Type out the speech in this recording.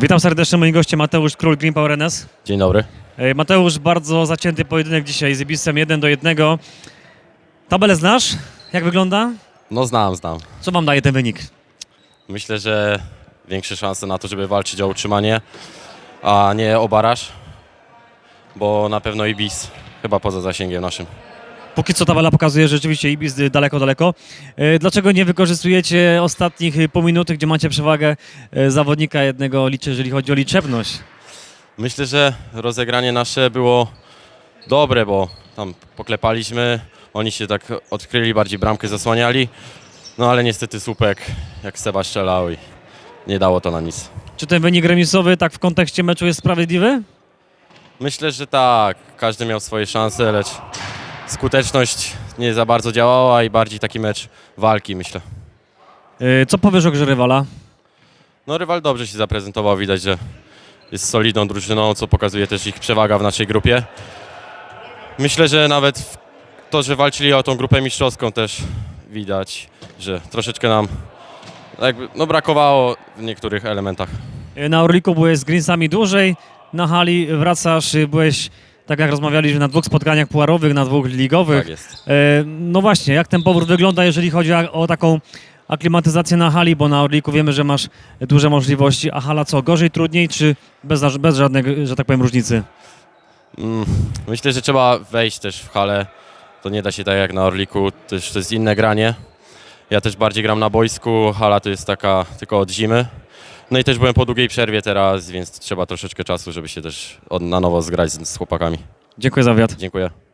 Witam serdecznie, moim gościem Mateusz Król, Green Power NS. Dzień dobry. E, Mateusz, bardzo zacięty pojedynek dzisiaj z Ibisem 1 do 1. Tabelę znasz? Jak wygląda? No znam, znam. Co wam daje ten wynik? Myślę, że większe szanse na to, żeby walczyć o utrzymanie, a nie o baraż, bo na pewno Ibis chyba poza zasięgiem naszym. Póki co tabela pokazuje że rzeczywiście Ibis daleko, daleko. E, Dlaczego nie wykorzystujecie ostatnich y, pół minuty, gdzie macie przewagę e, zawodnika jednego, jeżeli chodzi o liczebność? Myślę, że rozegranie nasze było dobre, bo tam poklepaliśmy, oni się tak odkryli, bardziej bramkę zasłaniali, no ale niestety słupek jak Seba strzelał i nie dało to na nic. Czy ten wynik remisowy tak w kontekście meczu jest sprawiedliwy? Myślę, że tak, każdy miał swoje szanse, lecz skuteczność nie za bardzo działała i bardziej taki mecz walki, myślę. E, Co powiesz o grze rywala? No rywal dobrze się zaprezentował, widać, że jest solidną drużyną, co pokazuje też ich przewaga w naszej grupie. Myślę, że nawet w to, że walczyli o tą grupę mistrzowską też widać, że troszeczkę nam jakby, no, brakowało w niektórych elementach. E, Na Orliku byłeś z Greensami dłużej, na hali wracasz, y, byłeś, tak jak rozmawialiśmy, na dwóch spotkaniach puarowych, na dwóch ligowych. Tak jest. E, No właśnie, jak ten powrót wygląda, jeżeli chodzi o taką aklimatyzację na hali, bo na Orliku wiemy, że masz duże możliwości, a hala co, gorzej, trudniej, czy bez, bez żadnej, że tak powiem, różnicy? Mm, Myślę, że trzeba wejść też w halę. To nie da się tak jak na Orliku, też to jest inne granie. Ja też bardziej gram na boisku, hala to jest taka tylko od zimy. No i też byłem po długiej przerwie teraz, więc trzeba troszeczkę czasu, żeby się też od, na nowo zgrać z, z chłopakami. Dziękuję za wywiad. Dziękuję.